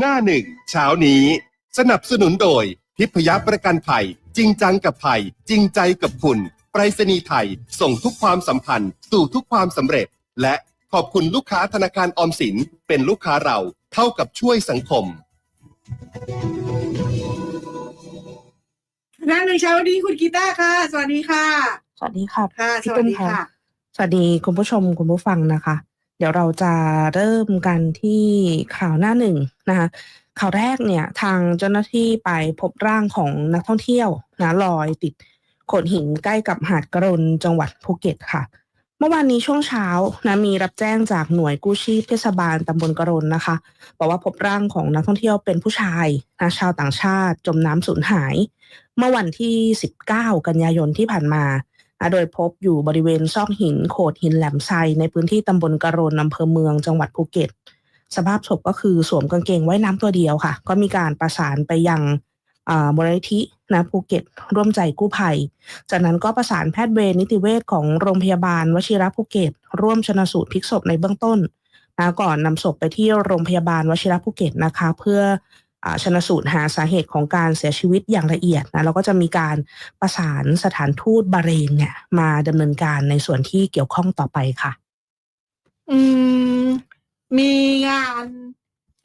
หน้าหนึ่งเช้านี้ สนับสนุนโดย ทิพยประกันภัย จริงจังกับภัย จริงใจกับคุณไปรษณีย์ไทย ส่งทุกความสัมพันธ์ สู่ทุกความสำเร็จ และขอบคุณลูกค้าธนาคารออมสินเป็นลูกค้าเราเท่ากับช่วยสังคม หน้าหนึ่งเช้าวันนี้คุณกีตาร์ค่ะ สวัสดีค่ะ สวัสดีค่ะค่ะพี่สวัตุ้สมดีค่ะ สวัสดีคุณผู้ชมคุณผู้ฟังนะคะ เดี๋ยวเราจะเริ่มกันที่ข่าวหน้าหนึ่งนะคะข่าวแรกเนี่ยทางเจ้าหน้าที่ไปพบร่างของนักท่องเที่ยวนะลอยติดโขดหินใกล้กับหาดกระนจังหวัดภูเก็ตค่ะ เมื่อวานนี้ช่วงเช้านะมีรับแจ้งจากหน่วยกู้ชีพเทศบาลตำบลกระนนะคะบอกว่าพบร่างของนักท่องเที่ยวเป็นผู้ชายนะชาวต่างชาติจมน้ำสูญหาย เมื่อวันที่ 19 กันยายนที่ผ่านมา โดยพบอยู่บริเวณซอกหินโขดหินแหลมไซในพื้นที่ตำบลกระโรนอำเภอเมืองจังหวัดภูเก็ต สภาพศพก็คือสวมกางเกงว่ายน้ำตัวเดียวค่ะ ก็มีการประสานไปยังอ่ามูลนิธินะภูเก็ต ร่วมใจกู้ภัย จากนั้นก็ประสานแพทย์เวรนิติเวชของโรงพยาบาลวชิระภูเก็ต ร่วมชนสูตรพลิกศพในเบื้องต้นนะก่อนนำศพไปที่โรงพยาบาลวชิระภูเก็ตนะคะ เพื่อ ชนสูตรหาสาเหตุของการเสียชีวิตอย่างละเอียดนะแล้วก็จะมีการประสานสถานทูตบาเรนเนี่ยมาดำเนินการในส่วนที่เกี่ยวข้องต่อไปค่ะ อืม มีงาน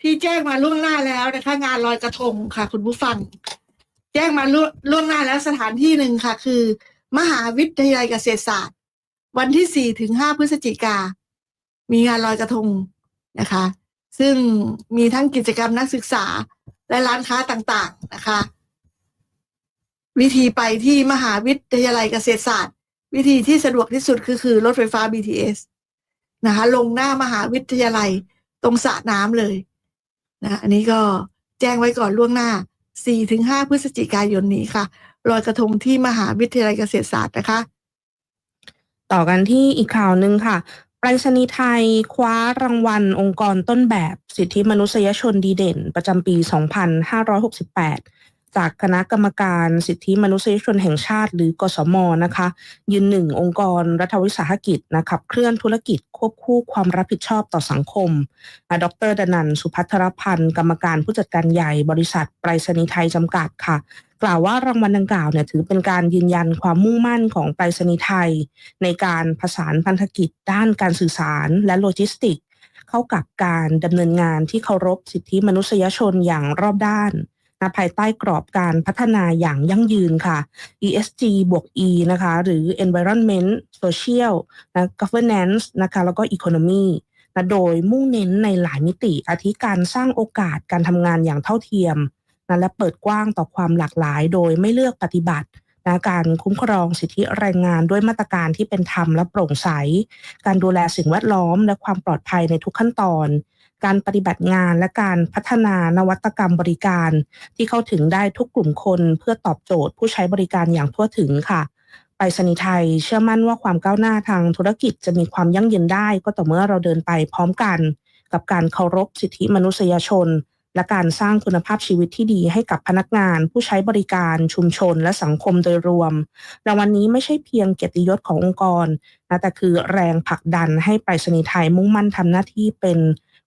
ที่แจ้งมาล่วงหน้าแล้วนะคะ งานลอยกระทงค่ะ คุณผู้ฟัง แจ้งมาล่วงล่วงหน้าแล้วสถานที่หนึ่งค่ะ คือ มหาวิทยาลัยเกษตรศาสตร์ วันที่สี่ถึงห้าพฤศจิกา มีงานลอยกระทงนะคะ ซึ่งมีทั้งกิจกรรมนักศึกษา และร้านค้าต่างๆนะคะ วิธีไปที่มหาวิทยาลัยเกษตรศาสตร์ วิธีที่สะดวกที่สุดคือคือรถไฟฟ้า BTS นะคะ ลงหน้ามหาวิทยาลัยตรงสระน้ำเลยนะอันนี้ก็แจ้งไว้ก่อนล่วงหน้า 4-5 พฤศจิกายนนี้ค่ะลอยกระทงที่มหาวิทยาลัยเกษตรศาสตร์นะคะ ต่อกันที่อีกข่าวหนึ่งค่ะ ไปรษณีย์ไทยคว้ารางวัลองค์กรต้นแบบสิทธิมนุษยชนดีเด่น ประจำปี 2568 จากคณะกรรมการสิทธิมนุษยชนแห่งชาติ หรือกสมนะคะ ยืนหนึ่งองค์กรรัฐวิสาหกิจนะขับเคลื่อนธุรกิจควบคู่ความรับผิดชอบต่อสังคมอะดรดนันสุพัทรพันธ์ กรรมการผู้จัดการใหญ่บริษัทไปรษณีย์ไทยจำกัดค่ะ กล่าวว่ารางวัลดังกล่าวเนี่ยถือเป็นการยืนยันความมุ่งมั่นของไปรษณีย์ไทย ในการผสานพันธกิจด้านการสื่อสารและโลจิสติก เข้ากับการดำเนินงานที่เคารพสิทธิมนุษยชนอย่างรอบด้านนะภายใต้กรอบการพัฒนาอย่างยั่งยืนค่ะ ESG บวก E นะคะ หรือ Environment Social นะ Governance นะคะ แล้วก็ Economy นะโดยมุ่งเน้นในหลายมิติ อาทิการสร้างโอกาสการทำงานอย่างเท่าเทียม นะและเปิดกว้างต่อความหลากหลาย โดยไม่เลือกปฏิบัตินะการคุ้มครองสิทธิแรงงานด้วยมาตรการที่เป็นธรรมและโปร่งใส การดูแลสิ่งแวดล้อม และความปลอดภัยในทุกขั้นตอน การปฏิบัติงานและการพัฒนานวัตกรรมบริการ ที่เข้าถึงได้ทุกกลุ่มคนเพื่อตอบโจทย์ผู้ใช้บริการอย่างทั่วถึงค่ะไปรษณีย์ไทยเชื่อมั่นว่าความก้าวหน้าทางธุรกิจจะมีความยั่งยืนได้ ก็ต่อเมื่อเราเดินไปพร้อมกัน กับการเคารพสิทธิมนุษยชน และการสร้างคุณภาพชีวิตที่ดีให้กับพนักงาน ผู้ใช้บริการชุมชนและสังคมโดยรวมรางวัลนนี้ไม่ใช่เพียงเกียรติยศขององค์กรนะแต่คือแรงผลักดันให้ไปรษณีย์ไทยมุ่งมั่นทำหน้าที่เป็น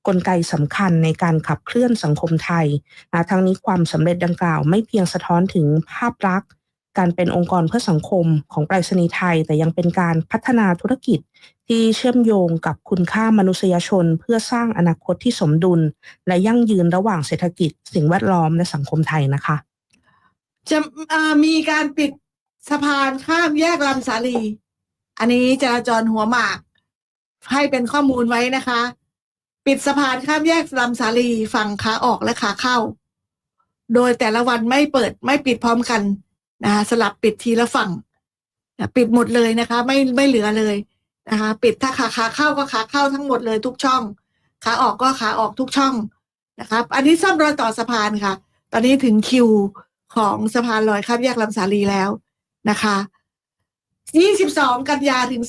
กลไกสำคัญในการขับเคลื่อนสังคมไทยนะทั้งนี้ความสำเร็จดังกล่าวไม่เพียงสะท้อนถึงภาพลักษณ์ การเป็นองค์กรเพื่อสังคมของไปรษณีย์ไทย แต่ยังเป็นการพัฒนาธุรกิจที่เชื่อมโยงกับคุณค่ามนุษยชน เพื่อสร้างอนาคตที่สมดุล และยั่งยืนระหว่างเศรษฐกิจ สิ่งแวดล้อมและสังคมไทยนะคะ จะมีการปิดสะพานข้ามแยกลำสาลี อันนี้จราจรหัวหมาก ให้เป็นข้อมูลไว้นะคะ ปิดสะพานข้ามแยกลำสาลีฝั่งขาออกและขาเข้า โดยแต่ละวันไม่เปิดไม่ปิดพร้อมกัน นะคะสลับปิดทีละฝั่ง ปิดหมดเลยนะคะ ไม่ไม่เหลือเลยนะคะปิดถ้าขาขาเข้าก็ขาเข้าทั้งหมดเลยทุกช่อง ขาออกก็ขาออกทุกช่องนะครับ อันนี้ซ่อมรอยต่อสะพานค่ะ ตอนนี้ถึงคิวของสะพานลอยข้ามแยกลำสาลีแล้วนะคะ22 กันยาถึง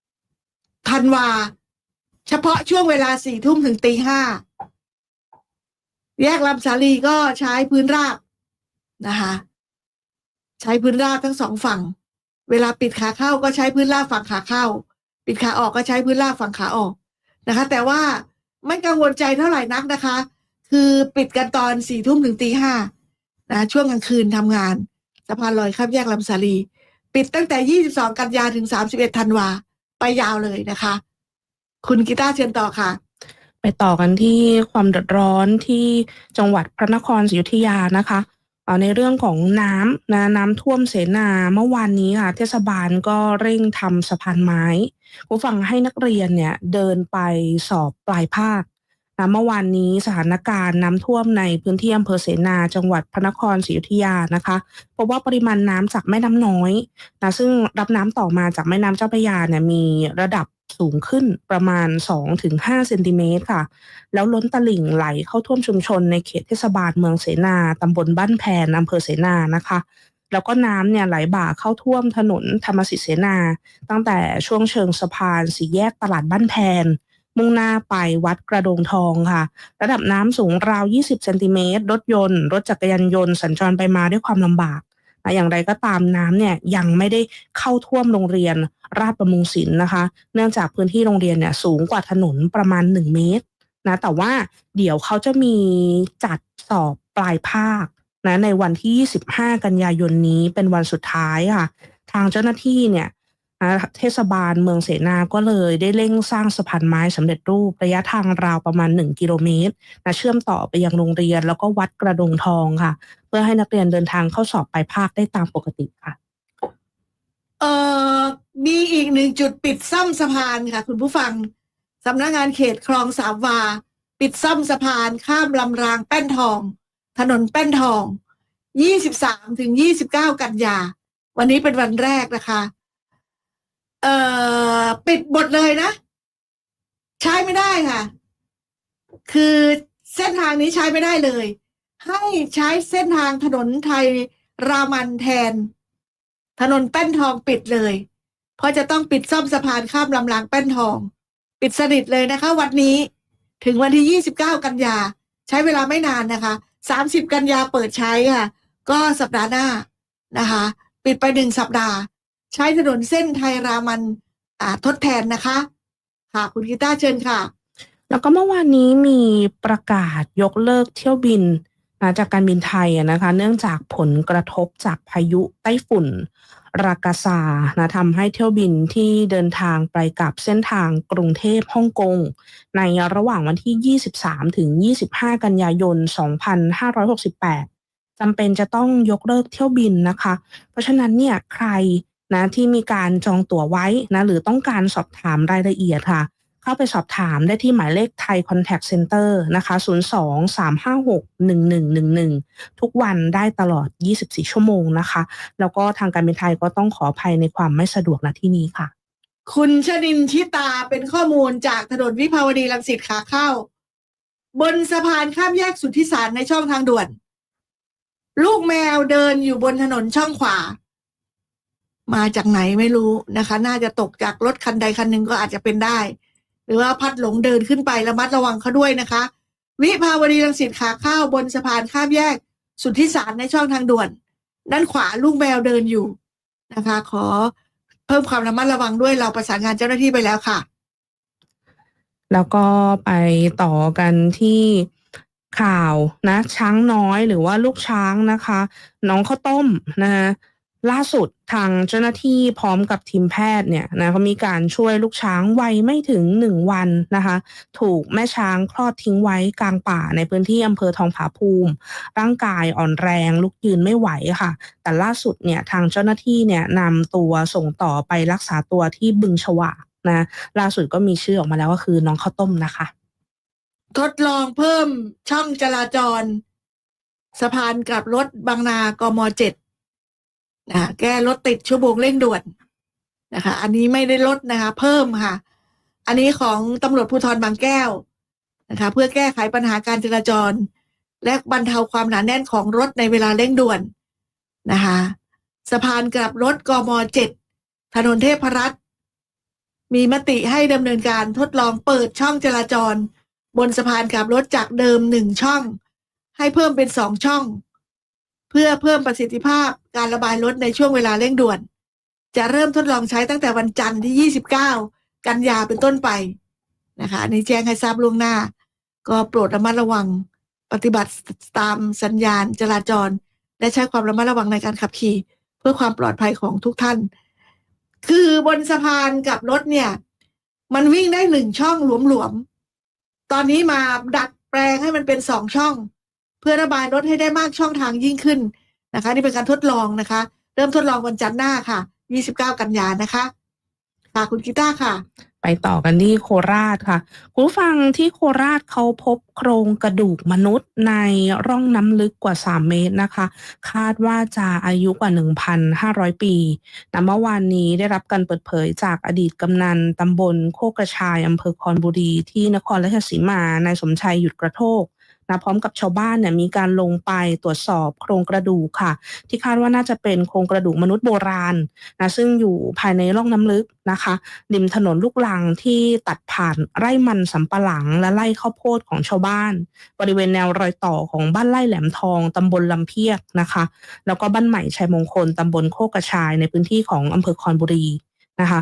30ธันวา เฉพาะช่วงเวลาสี่ทุ่มถึงตีห้าแยกลำสาลีก็ใช้พื้นราบนะคะ ใช้พื้นราบทั้งสองฝั่ง เวลาปิดขาเข้าก็ใช้พื้นราบฝั่งขาเข้า ปิดขาออกก็ใช้พื้นราบฝั่งขาออกนะคะ แต่ว่าไม่กังวลใจเท่าไหร่นักนะคะ คือปิดกันตอนสี่ทุ่มถึงตีห้านะช่วงกลางคืนทำงานสะพานลอยข้ามแยกลำสาลี ปิดตั้งแต่ 22 กันยาถึง 31 ธันวา ไปยาวเลยนะคะ คุณกีตาร์เชิญต่อค่ะ ไปต่อกันที่ความเดือดร้อนที่จังหวัดพระนครศรีอยุธยานะคะ ในเรื่องของน้ำนะน้ำท่วมเสนาเมื่อวานนี้ค่ะเทศบาลก็เร่งทำสะพานไม้ผู้ฟังให้นักเรียนเนี่ยเดินไปสอบปลายภาค นะเมื่อวานนี้สถานการณ์น้ำท่วมในพื้นที่อำเภอเสนาจังหวัดพระนครศรีอยุธยานะคะพบว่าปริมาณน้ำจากแม่น้ำน้อยนะซึ่งรับน้ำต่อมาจากแม่น้ำเจ้าพระยาเนี่ยมีระดับสูงขึ้นประมาณ 2-5 เซนติเมตรค่ะ แล้วล้นตลิ่งไหลเข้าท่วมชุมชนในเขตเทศบาลเมืองเสนาตำบลบ้านแพนอำเภอเสนานะคะ แล้วก็น้ำเนี่ยไหลบ่าเข้าท่วมถนนธรรมสิทธิเสนา ตั้งแต่ช่วงเชิงสะพานสี่แยกตลาดบ้านแพน มุ่งหน้าไปวัดกระโดงทองค่ะ ระดับน้ำสูงราว 20เซนติเมตรรถยนต์ รถจักรยานยนต์สัญจรไปมาด้วยความลำบากนะอย่างไรก็ตามน้ำเนี่ยยังไม่ได้เข้าท่วมโรงเรียนราชประมงศิลป์นะคะ เนื่องจากพื้นที่โรงเรียนเนี่ยสูงกว่าถนนประมาณ 1 เมตรนะแต่ว่าเดี๋ยวเขาจะมีจัดสอบปลายภาคนะในวันที่ 25 กันยายนนี้เป็นวันสุดท้ายค่ะ ทางเจ้าหน้าที่เนี่ย เทศบาลเมืองเสนาก็เลยได้เร่งสร้างสะพานไม้สำเร็จรูประยะทางราวประมาณ 1 กิโลเมตรนะเชื่อมต่อไปยังโรงเรียน แล้วก็วัดกระดงทองค่ะ เพื่อให้นักเรียนเดินทางเข้าสอบไปภาคได้ตามปกติค่ะเอ่อมีอีกหนึ่งจุดปิดซ่อมสะพานค่ะ คุณผู้ฟังสำนักงานเขตคลองสามวา ปิดซ่อมสะพานข้ามลำรางแป้นทอง ถนนแป้นทอง 23ถึง29 กันยา วันนี้เป็นวันแรกนะคะ เอ่อปิดหมดเลยนะ ใช้ไม่ได้ค่ะ คือเส้นทางนี้ใช้ไม่ได้เลย ให้ใช้เส้นทางถนนไทยรามันแทน ถนนแป้นทองปิดเลย เพราะจะต้องปิดซ่อมสะพานข้ามลำรางแป้นทอง ปิดสนิทเลยนะคะ วันนี้ถึงวันที่ 29 กันยา ใช้เวลาไม่นานนะคะ 30 กันยาเปิดใช้ค่ะ ก็สัปดาห์หน้านะคะ ปิดไปหนึ่งสัปดาห์ ใช้ถนนเส้นไทยรามันอ่าทดแทนนะคะ ค่ะ คุณกีตาเชิญค่ะ แล้วก็เมื่อวานนี้มีประกาศยกเลิกเที่ยวบินนะจากการบินไทยนะคะ เนื่องจากผลกระทบจากพายุไต้ฝุ่น รากาซานะทำให้เที่ยวบินที่เดินทางไปกับเส้นทางกรุงเทพฮ่องกง ในระหว่างวันที่ 23 ถึง 25 กันยายน 2568จำเป็นจะต้องยกเลิกเที่ยวบินนะคะ เพราะฉะนั้นเนี่ยใคร นะที่มีการจองตั๋วไว้นะหรือต้องการสอบถามรายละเอียดค่ะ เข้าไปสอบถามได้ที่หมายเลขไทย Contact Center นะคะ 02 356 1111 ทุกวันได้ตลอด 24 ชั่วโมงนะคะ แล้วก็ทางการบินไทยก็ต้องขออภัยในความไม่สะดวกณที่นี้ค่ะ คุณชนินชิตาเป็นข้อมูลจากถนนวิภาวดีรังสิตขาเข้า บนสะพานข้ามแยกสุทธิสารในช่องทางด่วน ลูกแมวเดินอยู่บนถนนช่องขวา มาจากไหนไม่รู้นะคะ น่าจะตกจากรถคันใดคันหนึ่งก็อาจจะเป็นได้ หรือว่าพัดหลงเดินขึ้นไประมัดระวังเขาด้วยนะคะ วิภาวดีรังสิตขาเข้าบนสะพานข้ามแยก สุทธิสารในช่องทางด่วน ด้านขวาลูกแมวเดินอยู่นะคะ ขอเพิ่มความระมัดระวังด้วยเราประสานงานเจ้าหน้าที่ไปแล้วค่ะ แล้วก็ไปต่อกันที่ข่าวนะ ช้างน้อยหรือว่าลูกช้างนะคะ น้องข้าวต้มนะคะ ล่าสุดทางเจ้าหน้าที่พร้อมกับทีมแพทย์เนี่ยนะเขามีการช่วยลูกช้างวัยไม่ถึงหนึ่งวันนะคะ ถูกแม่ช้างคลอดทิ้งไว้กลางป่าในพื้นที่อำเภอทองผาภูมิ ร่างกายอ่อนแรงลุกยืนไม่ไหวค่ะ แต่ล่าสุดเนี่ยทางเจ้าหน้าที่เนี่ยนำตัวส่งต่อไปรักษาตัวที่บึงฉวากนะล่าสุดก็มีชื่อออกมาแล้วก็คือน้องข้าวต้มนะคะ ทดลองเพิ่มช่องจราจร สะพานกลับรถบางนากมเจ็ด นะแก้รถติดชั่วโมงเร่งด่วนนะคะ อันนี้ไม่ได้ลดนะคะ เพิ่มค่ะ อันนี้ของตำรวจภูธรบางแก้วนะคะ เพื่อแก้ไขปัญหาการจราจร และบรรเทาความหนาแน่นของรถในเวลาเร่งด่วนนะคะสะพานกลับรถกมเจ็ดถนนเทพรัตน์มีมติให้ดำเนินการทดลองเปิดช่องจราจร บนสะพานกลับรถจากเดิมหนึ่งช่อง ให้เพิ่มเป็นสองช่อง เพื่อเพิ่มประสิทธิภาพการระบายรถในช่วงเวลาเร่งด่วน จะเริ่มทดลองใช้ตั้งแต่วันจันทร์ที่ 29 กันยาเป็นต้นไปนะคะอันนี้แจ้งให้ทราบล่วงหน้า ก็โปรดระมัดระวังปฏิบัติตามสัญญาณจราจร และใช้ความระมัดระวังในการขับขี่ เพื่อความปลอดภัยของทุกท่าน คือบนสะพานกับรถเนี่ย มันวิ่งได้หนึ่งช่องหลวมๆตอนนี้มาดัดแปลงให้มันเป็นสองช่อง เพื่อระบายรถให้ได้มากช่องทางยิ่งขึ้นนะคะ นี่เป็นการทดลองนะคะ เริ่มทดลองวันจันทร์หน้าค่ะ 29 กันยานะคะค่ะคุณกีตาร์ค่ะ ไปต่อกันที่โคราชค่ะ คุณฟังที่โคราชเขาพบโครงกระดูกมนุษย์ในร่องน้ำลึกกว่า 3 เมตรนะคะ คาดว่าจะอายุกว่า 1,500 ปีแต่เมื่อวานนี้ได้รับการเปิดเผยจากอดีตกำนันตำบลโคกกระชายอำเภอคอนบุรีที่นครราชสีมา นายสมชัยหยุดกระโทก นะพร้อมกับชาวบ้านเนี่ยมีการลงไปตรวจสอบโครงกระดูกค่ะ ที่คาดว่าน่าจะเป็นโครงกระดูกมนุษย์โบราณนะซึ่งอยู่ภายในร่องน้ำลึกนะคะริมถนนลูกลังที่ตัดผ่านไร่มันสำปะหลังและไร่ข้าวโพดของชาวบ้าน บริเวณแนวรอยต่อของบ้านไร่แหลมทองตำบลลำเพียกนะคะ แล้วก็บ้านใหม่ชัยมงคลตำบลโคกกระชายในพื้นที่ของอำเภอคอนบุรีนะคะ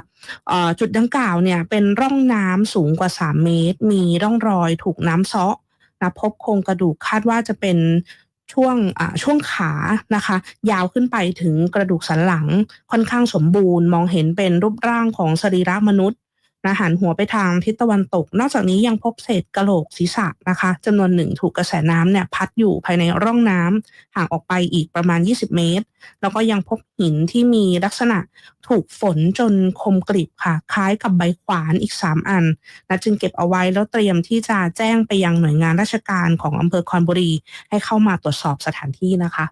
จุดดังกล่าวเนี่ยเป็นร่องน้ำสูงกว่า 3 เมตร มีร่องรอยถูกน้ำเซาะ นะพบโครงกระดูกคาดว่าจะเป็นช่วงอ่าช่วงขานะคะ ยาวขึ้นไปถึงกระดูกสันหลังค่อนข้างสมบูรณ์ มองเห็นเป็นรูปร่างของสรีระมนุษย์ นะหันหัวไปทางทิศตะวันตก นอกจากนี้ยังพบเศษกระโหลกศีรษะนะคะจำนวนหนึ่งถูกกระแสน้ำเนี่ยพัดอยู่ภายในร่องน้ำห่างออกไปอีกประมาณ 20 เมตร แล้วก็ยังพบหินที่มีลักษณะถูกฝนจนคมกริบค่ะ คล้ายกับใบขวานอีก 3 อันนะจึงเก็บเอาไว้แล้วเตรียมที่จะแจ้งไปยังหน่วยงานราชการของอำเภอคอนบุรี ให้เข้ามาตรวจสอบสถานที่นะคะ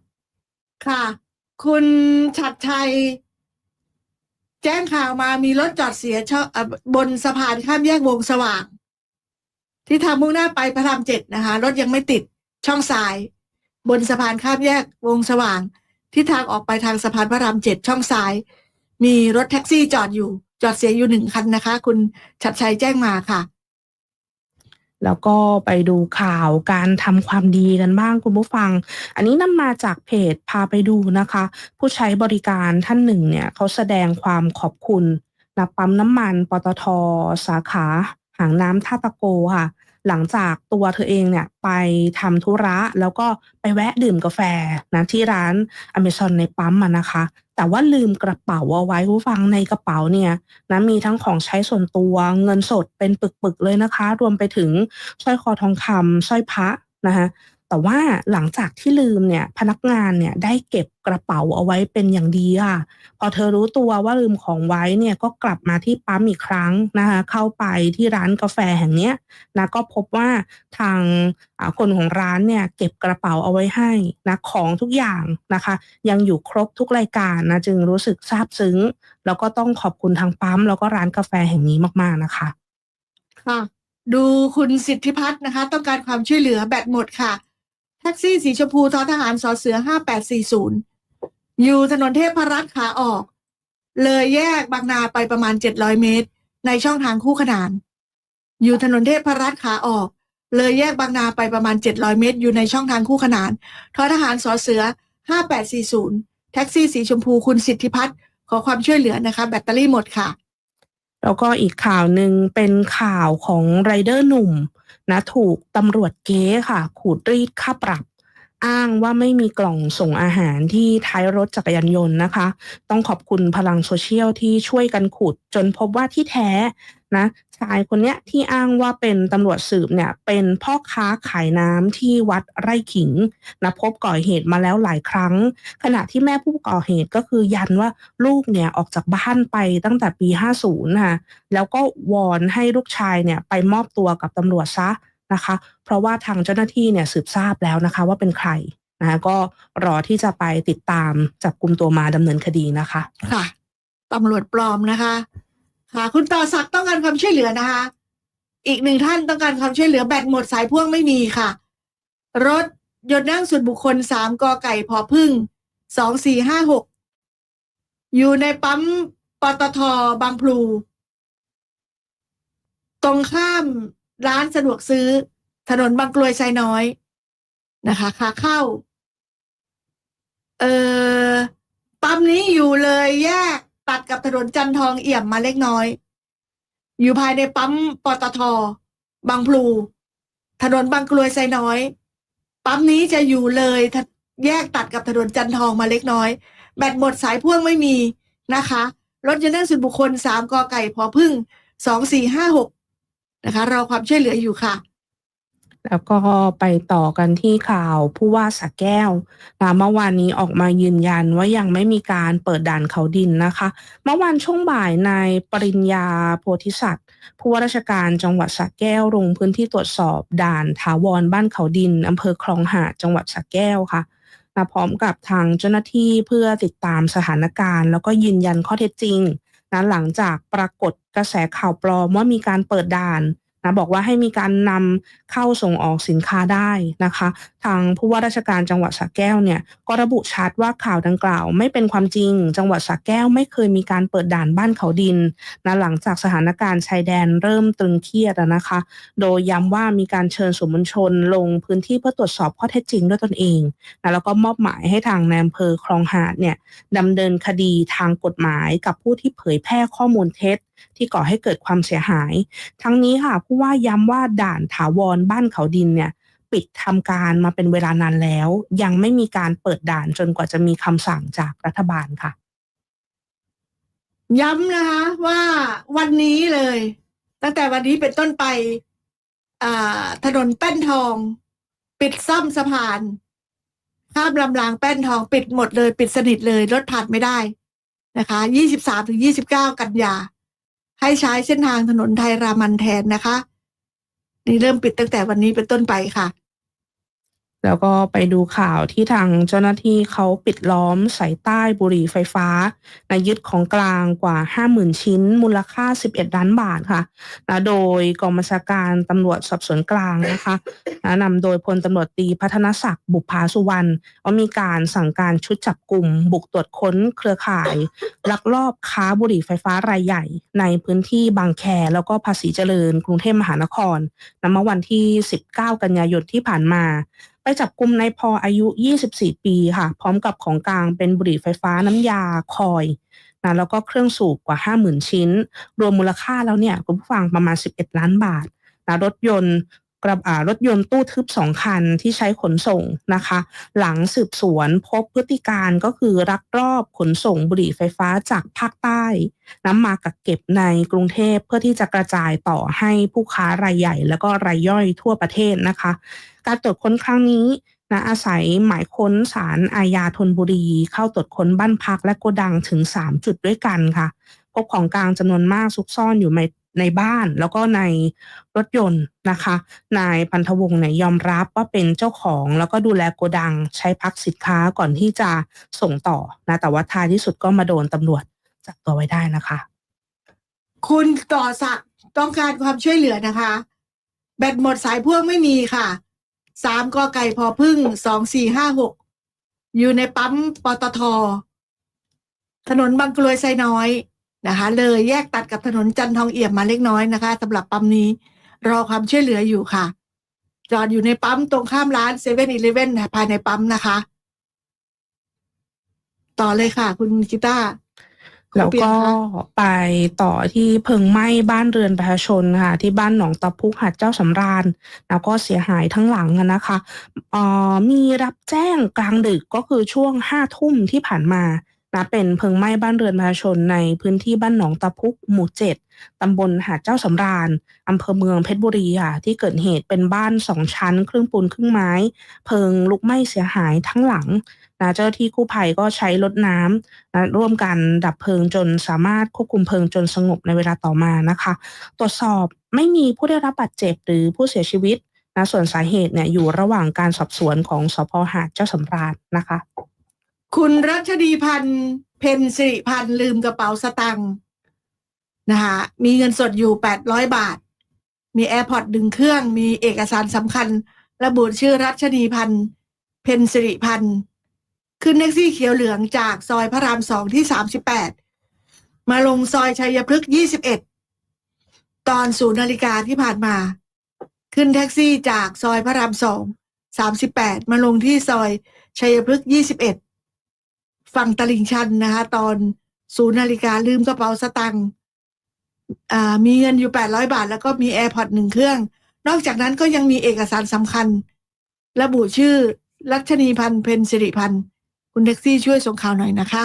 ค่ะ คุณชัดชัย แจ้งข่าวมามีรถจอดเสียชอบนสะพานข้ามแยกวงสว่าง ที่ทางมุ่งหน้าไปพระรามเจ็ดนะคะ รถยังไม่ติดช่องสาย บนสะพานข้ามแยกวงสว่าง ที่ทางออกไปทางสะพานพระรามเจ็ดช่องซ้าย มีรถแท็กซี่จอดอยู่ จอดเสียอยู่หนึ่งคันนะคะ คุณชัดชัยแจ้งมาค่ะ แล้วก็ไปดูข่าวการทำความดีกันบ้างคุณผู้ฟัง อันนี้นำมาจากเพจพาไปดูนะคะ ผู้ใช้บริการท่านหนึ่งเนี่ยเขาแสดงความขอบคุณนะปั๊มน้ำมันปตทสาขาหางน้ำท่าตะโกค่ะ หลังจากตัวเธอเองเนี่ยไปทำธุระแล้วก็ไปแวะดื่มกาแฟนะที่ร้านอเมซอนในปั๊มมานะคะ แต่ว่าลืมกระเป๋าเอาไว้คุณผู้ฟังในกระเป๋าเนี่ยนะมีทั้งของใช้ส่วนตัวเงินสดเป็นปึกๆเลยนะคะ รวมไปถึงสร้อยคอทองคำสร้อยพระนะคะ แต่ว่าหลังจากที่ลืมเนี่ยพนักงานเนี่ยได้เก็บกระเป๋าเอาไว้เป็นอย่างดีค่ะ พอเธอรู้ตัวว่าลืมของไว้เนี่ยก็กลับมาที่ปั๊มอีกครั้งนะคะเข้าไปที่ร้านกาแฟแห่งเนี้ยนะก็พบว่าทางคนของร้านเนี่ยเก็บกระเป๋าเอาไว้ให้นะของทุกอย่างนะคะ ยังอยู่ครบทุกรายการนะจึงรู้สึกซาบซึ้ง แล้วก็ต้องขอบคุณทางปั๊ม แล้วก็ร้านกาแฟแห่งนี้มากๆนะคะค่ะดูคุณสิทธิพัฒน์นะคะ ต้องการความช่วยเหลือแบตหมดค่ะ แท็กซี่สีชมพูทอทหารสอเสือห้าแปดสี่ศูนย์อยู่ถนนเทพรัตน์ขาออก เลยแยกบางนาไปประมาณเจ็ดร้อยเมตร ในช่องทางคู่ขนาน อยู่ถนนเทพรัตน์ขาออก เลยแยกบางนาไปประมาณเจ็ดร้อยเมตร อยู่ในช่องทางคู่ขนานทอทหารสอเสือห้าแปดสี่ศูนย์แท็กซี่สีชมพูคุณสิทธิพัฒน์ขอความช่วยเหลือนะคะ แบตเตอรี่หมดค่ะ แล้วก็อีกข่าวหนึ่งเป็นข่าวของไรเดอร์หนุ่ม นะถูกตำรวจเก๊ค่ะ ขูดรีดค่าปรับ อ้างว่าไม่มีกล่องส่งอาหารที่ท้ายรถจักรยานยนต์นะคะ ต้องขอบคุณพลังโซเชียลที่ช่วยกันขุด จนพบว่าที่แท้นะชายคนเนี้ยที่อ้างว่าเป็นตำรวจสืบเนี่ยเป็นพ่อค้าขายน้ำที่วัดไร่ขิงนะพบก่อเหตุมาแล้วหลายครั้ง ขณะที่แม่ผู้ก่อเหตุก็คือยันว่าลูกเนี่ยออกจากบ้านไปตั้งแต่ปี 50นะคะแล้วก็วอนให้ลูกชายเนี่ยไปมอบตัวกับตำรวจซะนะคะ เพราะว่าทางเจ้าหน้าที่เนี่ยสืบทราบแล้วนะคะ ว่าเป็นใครนะะก็รอที่จะไปติดตามจับกลุ่มตัวมาดำเนินคดีนะคะ ค่ะตำรวจปลอมนะคะ ค่ะ คุณต่อศักดิ์ต้องการความช่วยเหลือนะคะ อีกหนึ่งท่านต้องการความช่วยเหลือแบตหมดสายพ่วงไม่มีค่ะ รถยนต์นั่งส่วนบุคคลสามกอไก่พอพึ่งสองสี่ห้าหกอยู่ในปั๊มปตทบางพลู ตรงข้ามร้านสะดวกซื้อ ถนนบางกลวยไซน้อยนะคะขาเข้า เออปั๊มนี้อยู่เลยแยกตัดกับถนนจันทองเอี่ยมมาเล็กน้อย อยู่ภายในปั๊มปตทบางพลู ถนนบางกลวยไซน้อย ปั๊มนี้จะอยู่เลยทะแยกตัดกับถนนจันทองมาเล็กน้อย แบตหมดสายพ่วงไม่มีนะคะ รถยนต์นั่งส่วนบุคคลสามกอไก่พอพึ่งสองสี่ห้าหกนะคะ รอความช่วยเหลืออยู่ค่ะ แล้วก็ไปต่อกันที่ข่าวผู้ว่าสะแก้วนะเมื่อวานนี้ออกมายืนยันว่ายังไม่มีการเปิดด่านเขาดินนะคะ เมื่อวานช่วงบ่ายนายปริญญาโพธิสัตว์ผู้ว่าราชการจังหวัดสะแก้วลงพื้นที่ตรวจสอบด่านถาวรบ้านเขาดินอำเภอคลองหาดจังหวัดสะแก้วค่ะนะพร้อมกับทางเจ้าหน้าที่เพื่อติดตามสถานการณ์ แล้วก็ยืนยันข้อเท็จจริงนะหลังจากปรากฏกระแสข่าวปลอมว่ามีการเปิดด่าน นะบอกว่าให้มีการนำเข้าส่งออกสินค้าได้นะคะ ทางผู้ว่าราชการจังหวัดสระแก้วเนี่ยก็ระบุชัดว่าข่าวดังกล่าว ไม่เป็นความจริง จังหวัดสระแก้วไม่เคยมีการเปิดด่านบ้านเขาดินนะหลังจากสถานการณ์ชายแดนเริ่มตึงเครียดนะคะ โดยย้ำว่ามีการเชิญสื่อมวลชนลงพื้นที่เพื่อตรวจสอบข้อเท็จจริงด้วยตนเองนะแล้วก็มอบหมายให้ทางนายอำเภอคลองหาดเนี่ยดำเนินคดีทางกฎหมายกับผู้ที่เผยแพร่ข้อมูลเท็จ ที่ก่อให้เกิดความเสียหาย ทั้งนี้ค่ะผู้ว่าย้ำว่าด่านถาวรบ้านเขาดินเนี่ยปิดทำการมาเป็นเวลานานแล้ว ยังไม่มีการเปิดด่านจนกว่าจะมีคำสั่งจากรัฐบาลค่ะ ย้ำนะคะว่าวันนี้เลย ตั้งแต่วันนี้เป็นต้นไปถนนแป้นทอง ปิดซ่อมสะพานข้ามลำรางแป้นทองปิดหมดเลย ปิดสนิทเลยรถผ่านไม่ได้นะคะ 23ถึง29 กันยา ให้ใช้เส้นทางถนนไทยรามันแทนนะคะ นี่เริ่มปิดตั้งแต่วันนี้เป็นต้นไปค่ะ แล้วก็ไปดูข่าวที่ทางเจ้าหน้าที่เขาปิดล้อมสายใต้บุหรี่ไฟฟ้าในยึดของกลางกว่า 50,000 ชิ้น มูลค่า 11 ล้านบาทค่ะนะโดยกองบัญชาการตำรวจสอบสวนกลางนะคะนะนำโดยพลตำรวจตีพัฒนศักดิ์บุพภาสุวรรณว่ามีการสั่งการชุดจับกลุ่ม บุกตรวจค้นเครือข่าย ลักลอบค้าบุหรี่ไฟฟ้ารายใหญ่ ในพื้นที่บางแคแล้วก็ภาษีเจริญกรุงเทพมหานครนะเมื่อวันที่ 19 กันยายนที่ผ่านมา ไปจับกลุ่มนายพออายุ 24 ปีค่ะ พร้อมกับของกลางเป็นบุหรี่ไฟฟ้าน้ำยาคอยนะแล้วก็เครื่องสูบกว่า 50,000 ชิ้น รวมมูลค่าแล้วเนี่ยคุณผู้ฟังประมาณ 11 ล้านบาทนะรถยนต์ กระบะรถยนต์ตู้ทึบสองคันที่ใช้ขนส่งนะคะ หลังสืบสวนพบพฤติการก็คือรักรอบขนส่งบุหรี่ไฟฟ้าจากภาคใต้น้ำมากักเก็บในกรุงเทพเพื่อที่จะกระจายต่อให้ผู้ค้ารายใหญ่ แล้วก็รายย่อยทั่วประเทศนะคะ การตรวจค้นครั้งนี้นะอาศัยหมายค้นสารอาญาธนบุรี เข้าตรวจค้นบ้านพักและโกดังถึง 3 จุดด้วยกันค่ะพบของกลางจำนวนมากซุกซ่อนอยู่ใน ในบ้านแล้วก็ในรถยนต์นะคะ นายพันธวงศ์เนี่ยยอมรับว่าเป็นเจ้าของแล้วก็ดูแลโกดังใช้พักสินค้าก่อนที่จะส่งต่อนะแต่ว่าท้ายที่สุดก็มาโดนตำรวจจับตัวไว้ได้นะคะ คุณต่อศักต้องการความช่วยเหลือนะคะ แบตหมดสายพ่วงไม่มีค่ะสามกอไก่พอพึ่งสองสี่ห้าหกอยู่ในปั๊มปตทถนนบางกรวยไซน้อย นะคะ เลยแยกตัดกับถนนจันทองเอี่ยมมาเล็กน้อยนะคะสำหรับปั๊มนี้รอความช่วยเหลืออยู่ค่ะ จอดอยู่ในปั๊มตรงข้ามร้านเซเว่นอีเลฟเว่นภายในปั๊มนะคะ ต่อเลยค่ะ คุณกีตาร์แล้วคุณเปียก็คะไปต่อที่เพลิงไหม้บ้านเรือนประชาชนค่ะ ที่บ้านหนองตะพุกหาดเจ้าสำราญ แล้วก็เสียหายทั้งหลังอะนะคะเอ่อมีรับแจ้งกลางดึกก็คือช่วงห้าทุ่มที่ผ่านมา นะเป็นเพลิงไหม้บ้านเรือนประชาชนในพื้นที่บ้านหนองตะพุกหมู่เจ็ดตำบลหาดเจ้าสำราญอำเภอเมืองเพชรบุรีค่ะที่เกิดเหตุเป็นบ้านสองชั้น ครึ่งปูนครึ่งไม้ เพลิงลุกไหม้เสียหายทั้งหลังนะเจ้าหน้าที่กู้ภัยก็ใช้รถน้ำนะร่วมกันดับเพลิงจนสามารถควบคุมเพลิงจนสงบในเวลาต่อมานะคะ ตรวจสอบไม่มีผู้ได้รับบาดเจ็บหรือผู้เสียชีวิตนะส่วนสาเหตุเนี่ยอยู่ระหว่างการสอบสวนของสพหาดเจ้าสำราญนะคะ คุณรัชดีพันธ์เพนสิริพันธ์ลืมกระเป๋าสตังค์นะคะมีเงินสดอยู่แปดร้อยบาท มีแอร์พอร์ตดึงเครื่อง มีเอกสารสำคัญ ระบุชื่อรัชดีพันธ์เพนสิริพันธ์ขึ้นแท็กซี่เขียวเหลืองจากซอยพระรามสองที่สามสิบแปดมาลงซอยชัยพฤกษ์ยี่สิบเอ็ดตอนศูนย์นาฬิกาที่ผ่านมา ขึ้นแท็กซี่จากซอยพระรามสองสามสิบแปดมาลงที่ซอยชัยพฤกษ์ยี่สิบเอ็ด ฝั่งตลิ่งชันนะคะ ตอนศูนย์นาฬิกาลืมกระเป๋าสตังค์มีเงินอยู่แปดร้อยบาท แล้วก็มีแอร์พอร์ตหนึ่งเครื่อง นอกจากนั้นก็ยังมีเอกสารสำคัญ ระบุชื่อรัชนีพันธ์เพนสิริพันธ์คุณแท็กซี่ช่วยส่งข่าวหน่อยนะคะ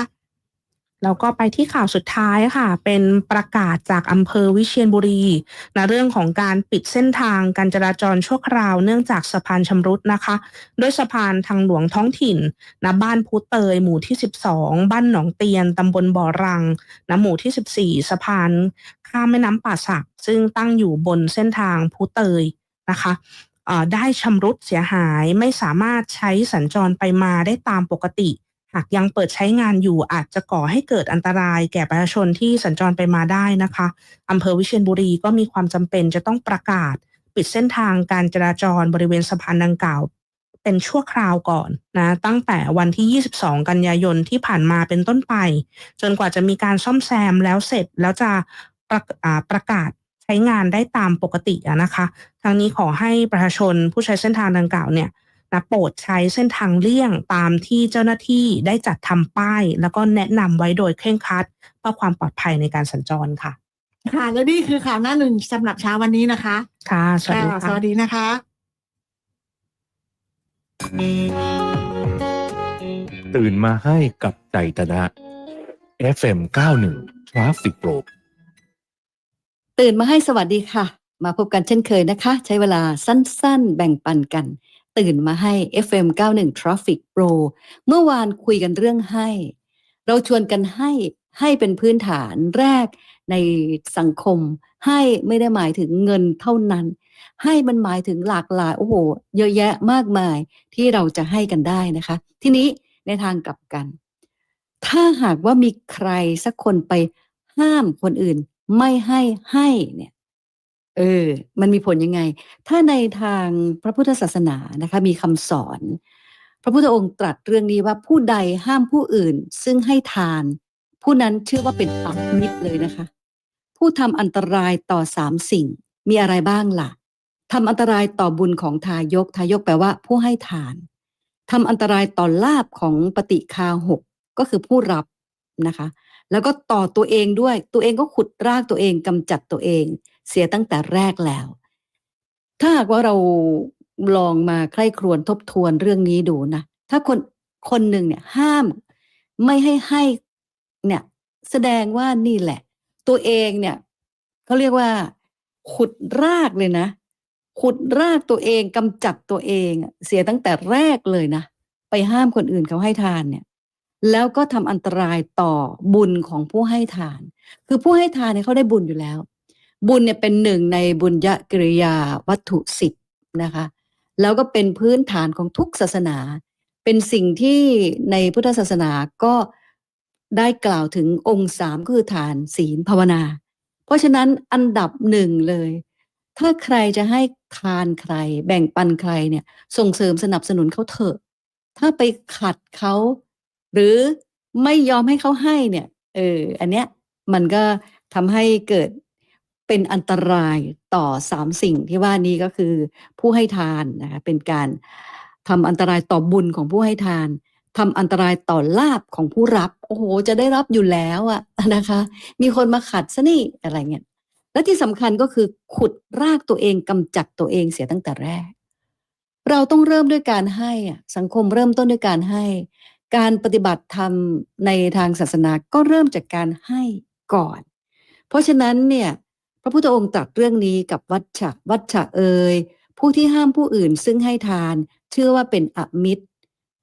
แล้วก็ไปที่ข่าวสุดท้ายค่ะ เป็นประกาศจากอำเภอวิเชียรบุรีนะเรื่องของการปิดเส้นทางการจราจรชั่วคราวเนื่องจากสะพานชำรุดนะคะ โดยสะพานทางหลวงท้องถิ่นนะบ้านพุเตย หมู่ที่ 12 บ้านหนองเตียนตำบลบ่อรังนะหมู่ที่ 14 สะพานข้ามแม่น้ำป่าสัก ซึ่งตั้งอยู่บนเส้นทางพุเตยนะคะได้ชำรุดเสียหายไม่สามารถใช้สัญจรไปมาได้ตามปกติากยังเปิดใช้งานอยู่อาจจะก่อให้เกิดอันตรายแก่ประชาชนที่สัญจรไปมาได้นะคะอำเภอวิเชียรบุรีก็มีความจำเป็นจะต้องประกาศ ปิดเส้นทางการจราจรบริเวณสะพานดังกล่าว เป็นชั่วคราวก่อนนะตั้งแต่วันที่ 22 กันยายนที่ผ่านมาเป็นต้นไป จนกว่าจะมีการซ่อมแซมแล้วเสร็จแล้วจะประประกาศใช้งานได้ตามปกติอะนะคะทางนี้ขอให้ประชาชนผู้ใช้เส้นทางดังกล่าวเนี่ย นะโปรดใช้เส้นทางเลี่ยงตามที่เจ้าหน้าที่ได้จัดทำป้าย แล้วก็แนะนำไว้โดยเคร่งครัด เพื่อความปลอดภัยในการสัญจรค่ะ ค่ะ แล้วนี่คือข่าวหน้าหนึ่งสำหรับเช้าวันนี้นะคะ ค่ะ สวัสดีค่ะสค่ะวัสดีนะคะตื่นมาให้กับใจตนะ FM 91 Traffic Pro ตื่นมาให้สวัสดีค่ะ มาพบกันเช่นเคยนะคะ ใช้เวลาสั้นๆ แบ่งปันกัน ตื่นมาให้ FM 91 Traffic Pro เมื่อวานคุยกันเรื่องให้ เราชวนกันให้ให้เป็นพื้นฐานแรกในสังคม ให้ไม่ได้หมายถึงเงินเท่านั้น ให้มันหมายถึงหลากหลายโอ้โหเยอะแยะมากมายที่เราจะให้กันได้นะคะ ทีนี้ในทางกลับกัน ถ้าหากว่ามีใครสักคนไปห้ามคนอื่น ไม่ให้ให้เนี่ย เออ มันมีผลยังไง ถ้าในทางพระพุทธศาสนานะคะ มีคำสอน พระพุทธองค์ตรัสเรื่องนี้ว่าผู้ใดห้ามผู้อื่น ซึ่งให้ทาน ผู้นั้นชื่อว่าเป็นอักมิตรเลยนะคะ ผู้ทำอันตรายต่อสามสิ่ง มีอะไรบ้างล่ะทำอันตรายต่อบุญของทายก ทายกแปลว่าผู้ให้ทานทำอันตรายต่อลาบของปฏิคาหกก็คือผู้รับนะคะ แล้วก็ต่อตัวเองด้วย ตัวเองก็ขุดรากตัวเองกำจัดตัวเอง เสียตั้งแต่แรกแล้ว ถ้าหากว่าเราลองมาใคร่ครวญทบทวนเรื่องนี้ดูนะ ถ้าคนคนหนึ่งเนี่ยห้ามไม่ให้ให้เนี่ยแสดงว่านี่แหละ ตัวเองเนี่ยเขาเรียกว่า ขุดรากเลยนะ ขุดรากตัวเองกำจัดตัวเองเสียตั้งแต่แรกเลยนะ ไปห้ามคนอื่นเขาให้ทานเนี่ย แล้วก็ทำอันตรายต่อบุญของผู้ให้ทาน คือผู้ให้ทานเนี่ยเขาได้บุญอยู่แล้ว บุญเนี่ยเป็นหนึ่งในบุญยกริยาวัตถุสิบนะคะ แล้วก็เป็นพื้นฐานของทุกศาสนา เป็นสิ่งที่ในพุทธศาสนาก็ได้กล่าวถึงองค์สามก็คือฐานศีลภาวนา เพราะฉะนั้นอันดับหนึ่งเลย ถ้าใครจะให้ทานใคร แบ่งปันใครเนี่ยส่งเสริมสนับสนุนเขาเถอะ ถ้าไปขัดเขา หรือไม่ยอมให้เขาให้เนี่ยเอออันเนี้ยมันก็ทำให้เกิด เป็นอันตรายต่อสามสิ่งที่ว่านี้ก็คือผู้ให้ทานนะคะเป็นการทำอันตรายต่อบุญของผู้ให้ทานทำอันตรายต่อลาบของผู้รับ โอ้โห จะได้รับอยู่แล้วอะนะคะ มีคนมาขัดซะนี่อะไรเงี้ยและที่สำคัญก็คือขุดรากตัวเองกำจัดตัวเองเสียตั้งแต่แรก เราต้องเริ่มด้วยการให้อะสังคมเริ่มต้นด้วยการให้ การปฏิบัติธรรมในทางศาสนาก็เริ่มจากการให้ก่อน เพราะฉะนั้นเนี่ย ระพุทธองค์ตรัสเรื่องนี้กับวัชชะวัชชะเอ่ยผู้ที่ห้ามผู้อื่นซึ่งให้ทาน เชื่อว่าเป็นอมิตร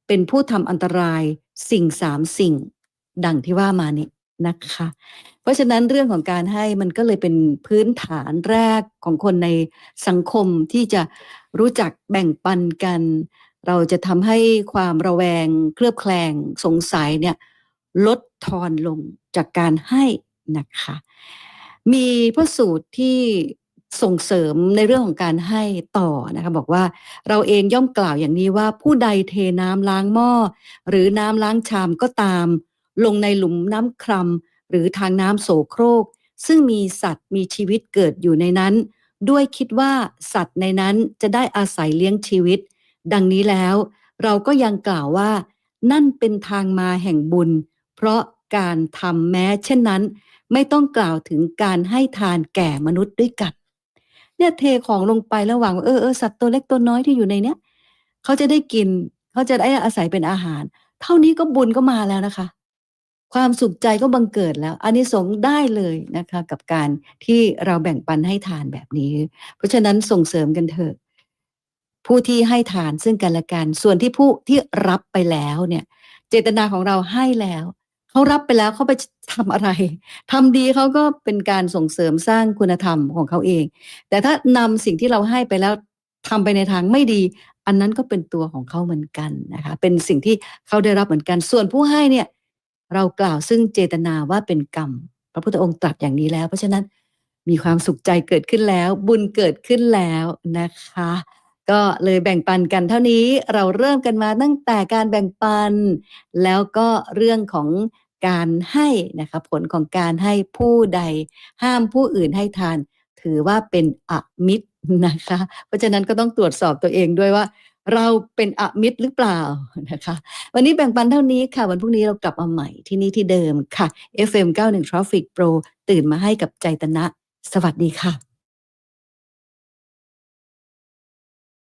เป็นผู้ทำอันตรายสิ่งสามสิ่ง ดังที่ว่ามานี่นะคะ เพราะฉะนั้นเรื่องของการให้มันก็เลยเป็นพื้นฐานแรกของคนในสังคมที่จะรู้จักแบ่งปันกัน เราจะทำให้ความระแวงเคลือบแคลงสงสัยเนี่ยลดทอนลงจากการให้นะคะ มีพระสูตรที่ส่งเสริมในเรื่องของการให้ต่อนะคะบอกว่าเราเองย่อมกล่าวอย่างนี้ว่าผู้ใดเทน้ำล้างหม้อ หรือน้ำล้างชามก็ตาม ลงในหลุมน้ำครำหรือทางน้ำโสโครก ซึ่งมีสัตว์มีชีวิตเกิดอยู่ในนั้น ด้วยคิดว่าสัตว์ในนั้นจะได้อาศัยเลี้ยงชีวิต ดังนี้แล้ว เราก็ยังกล่าวว่า นั่นเป็นทางมาแห่งบุญ เพราะการทำแม้เช่นนั้น ไม่ต้องกล่าวถึงการให้ทานแก่มนุษย์ด้วยกันเนี่ยเทของลงไประหว่างเออเออสัตว์ตัวเล็กตัวน้อยที่อยู่ในเนี้ยเขาจะได้กินเขาจะได้อาศัยเป็นอาหาร เท่านี้ก็บุญก็มาแล้วนะคะ ความสุขใจก็บังเกิดแล้วอันนี้สงส์ได้เลยนะคะ กับการที่เราแบ่งปันให้ทานแบบนี้ เพราะฉะนั้นส่งเสริมกันเถอะ ผู้ที่ให้ทานซึ่งกันและกัน ส่วนที่ผู้ที่รับไปแล้วเนี่ย เจตนาของเราให้แล้ว เขารับไปแล้วเขาไปทำอะไรทำดีเขาก็เป็นการส่งเสริมสร้างคุณธรรมของเขาเอง แต่ถ้านำสิ่งที่เราให้ไปแล้วทำไปในทางไม่ดี อันนั้นก็เป็นตัวของเขาเหมือนกันนะคะ เป็นสิ่งที่เขาได้รับเหมือนกัน ส่วนผู้ให้เนี่ย เรากล่าวซึ่งเจตนาว่าเป็นกรรม พระพุทธองค์ตรัสอย่างนี้แล้ว เพราะฉะนั้นมีความสุขใจเกิดขึ้นแล้ว บุญเกิดขึ้นแล้วนะคะก็เลยแบ่งปันกันเท่านี้เราเริ่มกันมาตั้งแต่การแบ่งปัน แล้วก็เรื่องของ การให้นะคะผลของการให้ผู้ใดห้ามผู้อื่นให้ทาน ถือว่าเป็นอมิตรนะคะ เพราะฉะนั้นก็ต้องตรวจสอบตัวเองด้วยว่า เราเป็นอมิตรหรือเปล่านะคะ วันนี้แบ่งปันเท่านี้ค่ะ วันพรุ่งนี้เรากลับมาใหม่ที่นี่ที่เดิมค่ะ FM 91 Traffic Pro ตื่นมาให้กับใจตนะ สวัสดีค่ะ